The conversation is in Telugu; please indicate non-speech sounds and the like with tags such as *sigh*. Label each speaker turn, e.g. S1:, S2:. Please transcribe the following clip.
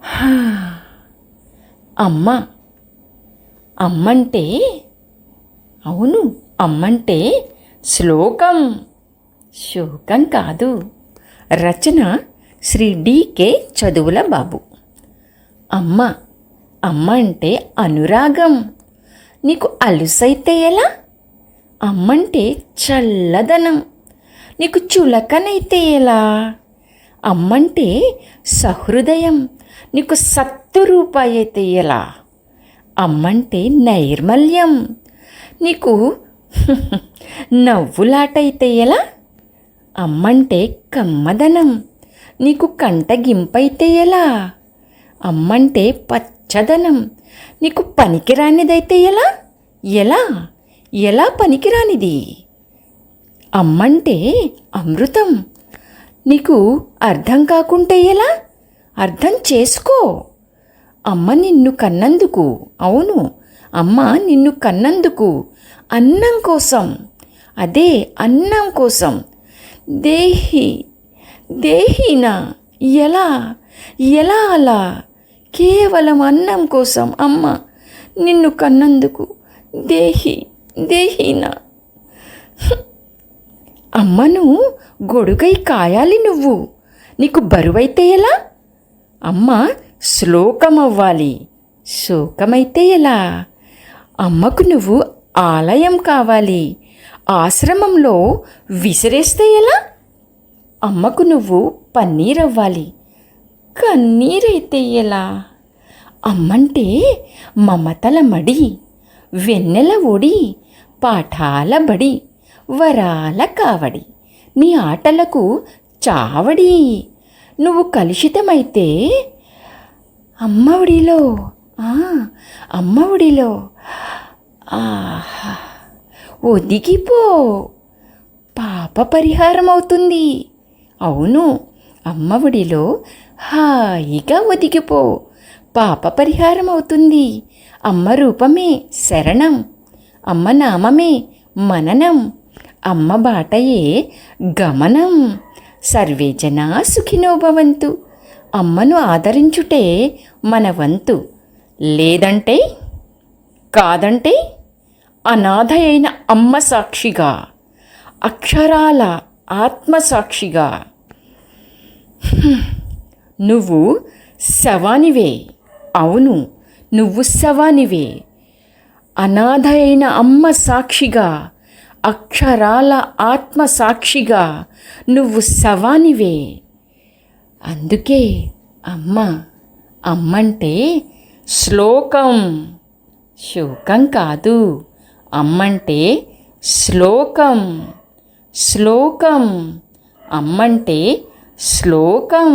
S1: *sighs* అమ్మ అమ్మంటే అవును అమ్మంటే శ్లోకం. శోకం కాదు. రచన శ్రీ డికే చదువుల బాబు. అమ్మ అమ్మ అంటే అనురాగం. నీకు అలుసైతే ఎలా? అమ్మంటే చల్లదనం. నీకు చులకనైతే ఎలా? అమ్మంటే సహృదయం. నీకు సత్తు రూపాయి అయితే ఎలా అమ్మంటే నైర్మల్యం. నీకు *laughs* నవ్వులాటైతే ఎలా అమ్మంటే కమ్మదనం. నీకు కంటగింపైతే ఎలా అమ్మంటే పచ్చదనం. నీకు పనికిరానిదైతే ఎలా ఎలా? ఎలా పనికిరానిది? అమ్మంటే అమృతం. నీకు అర్థం కాకుంటే ఎలా? అర్థం చేసుకో. అమ్మ నిన్ను కన్నందుకు. అవును అమ్మ నిన్ను కన్నందుకు. అన్నం కోసం. అదే అన్నం కోసం. దేహి దేహినా ఎలా ఎలా అలా? కేవలం అన్నం కోసం అమ్మ నిన్ను కన్నందుకు. దేహి దేహినా. అమ్మను గొడుగై కాయాలి నువ్వు. నీకు బరువైతే ఎలా? అమ్మ శ్లోకమవ్వాలి. శోకమైతే ఎలా? అమ్మకు నువ్వు ఆలయం కావాలి. ఆశ్రమంలో విసిరేస్తే ఎలా? అమ్మకు నువ్వు పన్నీరవ్వాలి. కన్నీరైతే ఎలా? అమ్మంటే మమతల మడి వెన్నెల ఒడి పాఠాల బడి వరాల కావడి. నీ ఆటలకు చావడి. నువ్వు కలుషితమైతే అమ్మఒడిలో ఆ, అమ్మఒడిలో ఆహా ఒదిగిపో. పాప పరిహారం అవుతుంది అవును అమ్మఒడిలో హాయిగా ఒదిగిపో. పాప పరిహారం అవుతుంది అమ్మ రూపమే శరణం. అమ్మ నామమే మననం. అమ్మ బాటయే గమనం. సర్వే జనా సుఖినో భవంతు. అమ్మను ఆదరించుటే మన వంతు లేదంటే కాదంటే అనాథ అయిన అమ్మ సాక్షిగా అక్షరాల ఆత్మసాక్షిగా నువ్వు శవానివే. అవును నువ్వు శవానివే. అనాథ అయిన అమ్మ సాక్షిగా అక్షరాల ఆత్మ సాక్షిగా నువ్వు శవానివే. అందుకే అమ్మ అమ్మంటే శ్లోకం. శోకం కాదు అమ్మంటే శ్లోకం. శ్లోకం అమ్మంటే శ్లోకం.